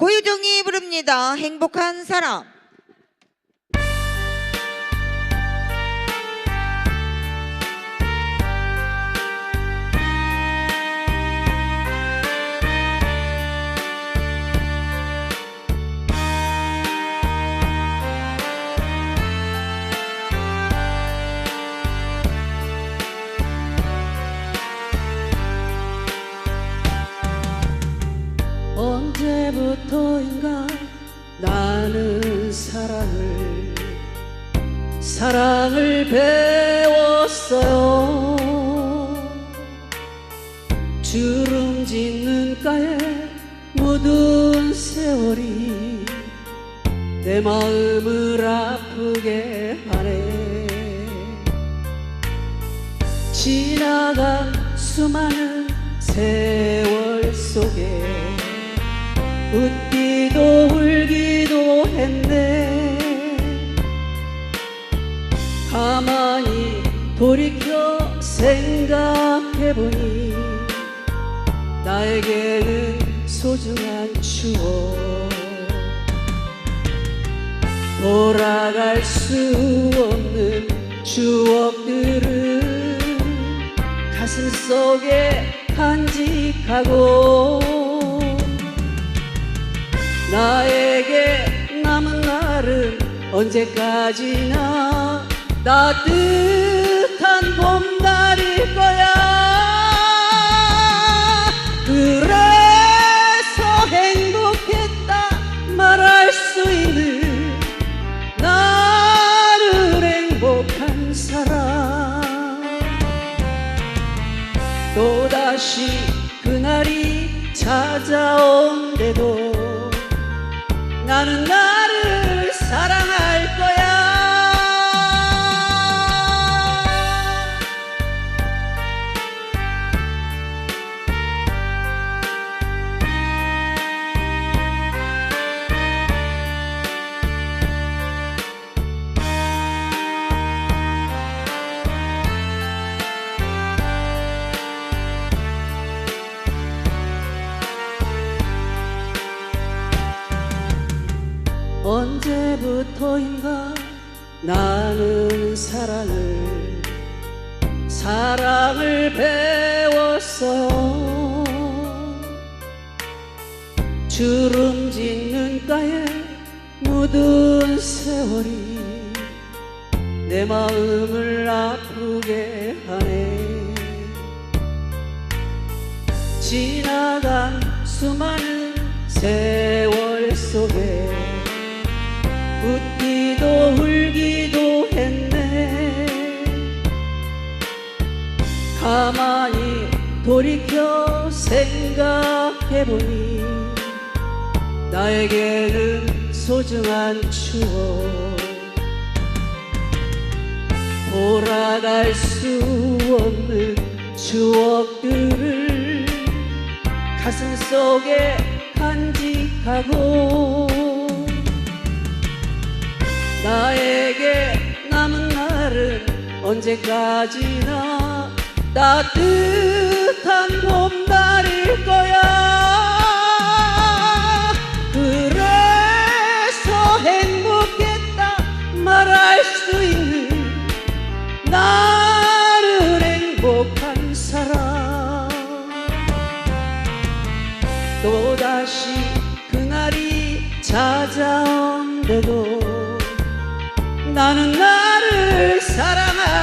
고유정이 부릅니다. 행복한 사람. 사랑을 사랑을 배웠어요. 주름진 눈가에 묻은 세월이 내 마음을 아프게 하네. 지나간 수많은 세월 속에 웃기도 울기 도 했네. 가만히 돌이켜 생각해보니 나에게는 소중한 추억. 돌아갈 수 없는 추억들을 가슴 속에 간직하고 나에게 언제까지나 따뜻한 봄날일 거야. 그래서 행복했다 말할 수 있는 나는 행복한 사람. 또다시 그날이 찾아온대도 나는 나 언제부터인가 나는 사랑을 사랑을 배웠어요 주름진 눈가에 묻은 세월이 내 마음을 아프게 하네. 지나간 수많은 세월 속에 생각해보니 나에게는 소중한 추억. 돌아갈 수 없는 추억들을 가슴 속에 간직하고 나에게 남은 날은 언제까지나 따뜻한 봄 수 있는 나는 행복한 사람. 또다시 그날이 찾아온대도 나는 나를 사랑할